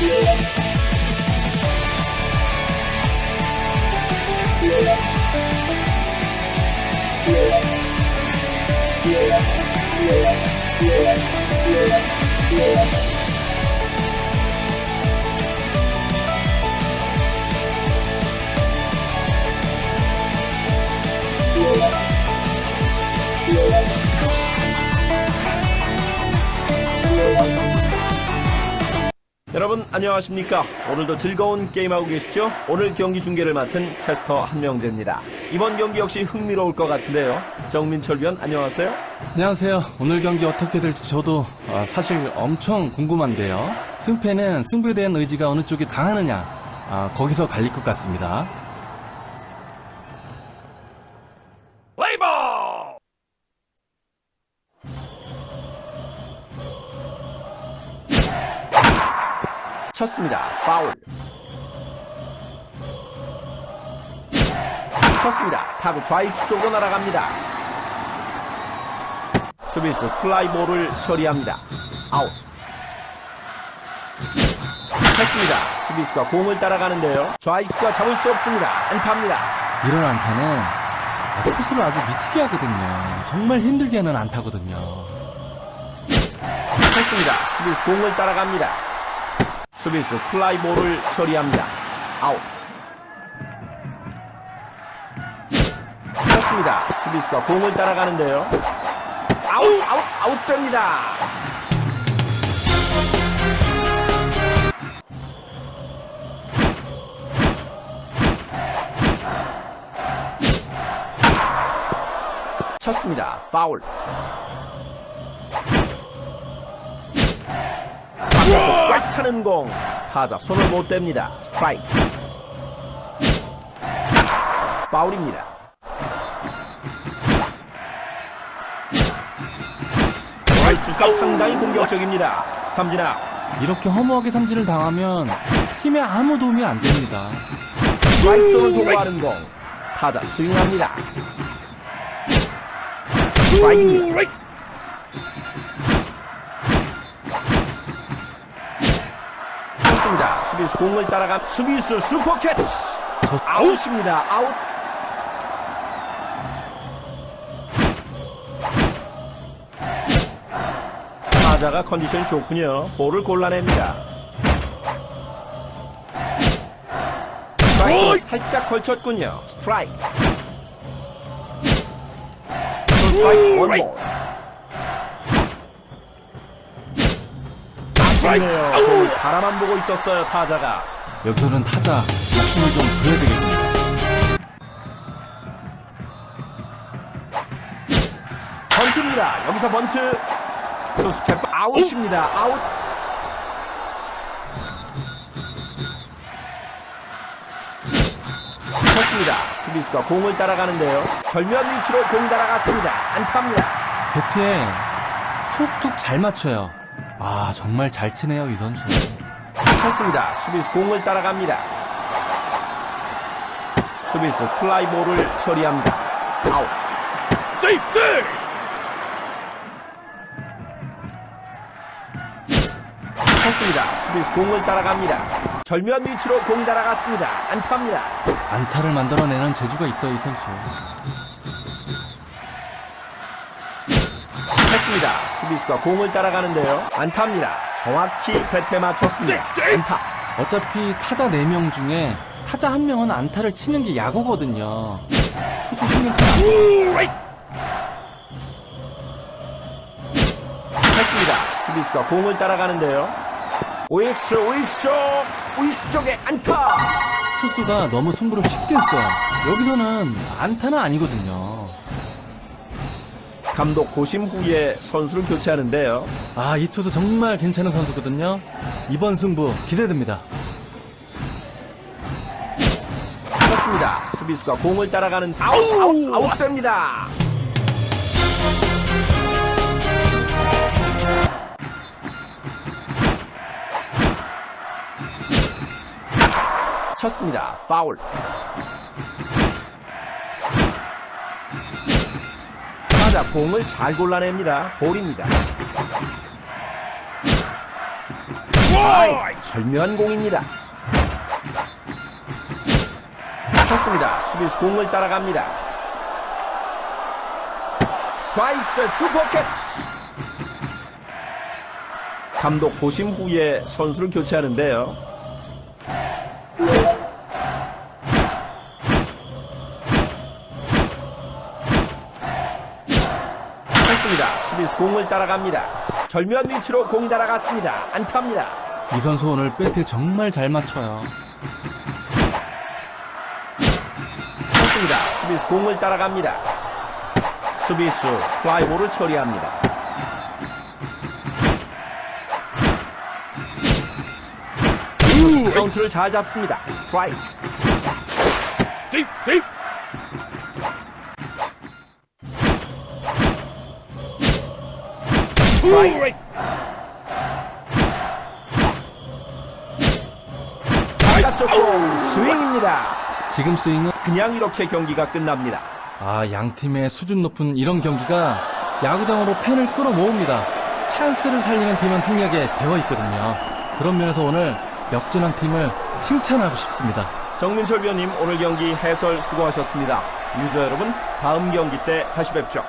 Yeah. 여러분 안녕하십니까 오늘도 즐거운 게임하고 계시죠 오늘 경기 중계를 맡은 캐스터 한명대입니다 이번 경기 역시 흥미로울 것 같은데요 정민철 위원 안녕하세요 안녕하세요. 오늘 경기 어떻게 될지 저도 아, 사실 엄청 궁금한데요. 승패는 승부에 대한 의지가 어느 쪽이 강하느냐, 아, 거기서 갈릴 것 같습니다. 쳤습니다. 파울. 쳤습니다. 타구 좌익수 쪽으로 날아갑니다. 수비수 플라이볼을 처리합니다. 아웃. 쳤습니다. 수비수가 공을 따라가는데요. 좌익수가 잡을 수 없습니다. 안타입니다. 이런 안타는 아, 투수를 아주 미치게 하거든요. 정말 힘들게 하는 안타거든요. 쳤습니다. 수비수 공을 따라갑니다. 수비수 플라이볼을 처리합니다. 아웃. 쳤습니다. 수비수가 공을 따라가는데요. 아웃, 아웃, 아웃됩니다. 쳤습니다. 파울. 차는 공. 타자 손을 못 댑니다. 스트라이크. 파울입니다. 라이트가 상당히 공격적입니다. 삼진아. 이렇게 허무하게 삼진을 당하면 팀에 아무 도움이 안 됩니다. 라이트를 도구하는 공. 타자 스윙합니다. 스트라이크입니다 수비수 공을 따라간 수비수 슈퍼 캐치. 아웃입니다. 아웃. 타자가 컨디션이 좋군요. 볼을 골라냅니다. 스트라이크 살짝 걸쳤군요. 스트라이크. 스트라이크 원볼 공을 바라만 보고 있었어요 타자가 여기서는 타자 욕심을 좀 부려야 되겠습니다. 번트입니다. 여기서 번트. 투수 채 아웃입니다. 아웃. 쳤습니다. 수비수가 공을 따라가는데요. 절묘한 위치로 공 따라갔습니다. 안타입니다. 배트에 툭툭 잘 맞춰요. 아, 정말 잘 치네요, 이 선수. 쳤습니다. 수비수 공을 따라갑니다. 수비수 플라이볼을 처리합니다. 아웃. 세이프! 쳤습니다. 수비수 공을 따라갑니다. 절묘한 위치로 공 따라갔습니다. 안타입니다. 안타를 만들어내는 재주가 있어요, 이 선수. 쳤습니다. 수비수가 공을 따라가는데요. 안타입니다. 정확히 배트에 맞췄습니다. 안타. 어차피 타자 4명 중에 타자 한 명은 안타를 치는 게 야구거든요. 투수 신경 돼요. 쳤습니다. 수비수가 공을 따라가는데요. 오익수, 오익수, 오익수 쪽에 안타! 투수가 너무 승부를 쉽게 했어요. 여기서는 안타는 아니거든요. 감독 고심 후에 선수를 교체하는데요. 아, 이 투수 정말 괜찮은 선수거든요. 이번 승부 기대됩니다. 쳤습니다. 수비수가 공을 따라가는 아웃, 아웃, 아웃됩니다. 쳤습니다. 파울. 타자 공을 잘 골라냅니다. 볼입니다. 아이, 절묘한 공입니다. 쳤습니다. 수비수 공을 따라갑니다. 좌익수 슈퍼 캐치. 감독 고심 후에 선수를 교체하는데요. 공을 따라갑니다. 절묘한 위치로 공이 날아갔습니다. 안타입니다. 이 선수 오늘 배트 정말 잘 맞춰요. 했습니다. 수비수 공을 따라갑니다. 수비수 플라이볼을 처리합니다. 카운트를 잘 잡습니다. 스트라이크. 세이프, 세이 공 스윙입니다. 지금 스윙은 그냥 이렇게 경기가 끝납니다. 아, 양 팀의 수준 높은 이런 경기가 야구장으로 팬을 끌어모읍니다. 찬스를 살리는 팀은 승리하게 되어 있거든요. 그런 면에서 오늘 역전한 팀을 칭찬하고 싶습니다. 정민철 위원님 오늘 경기 해설 수고하셨습니다. 유저 여러분 다음 경기 때 다시 뵙죠.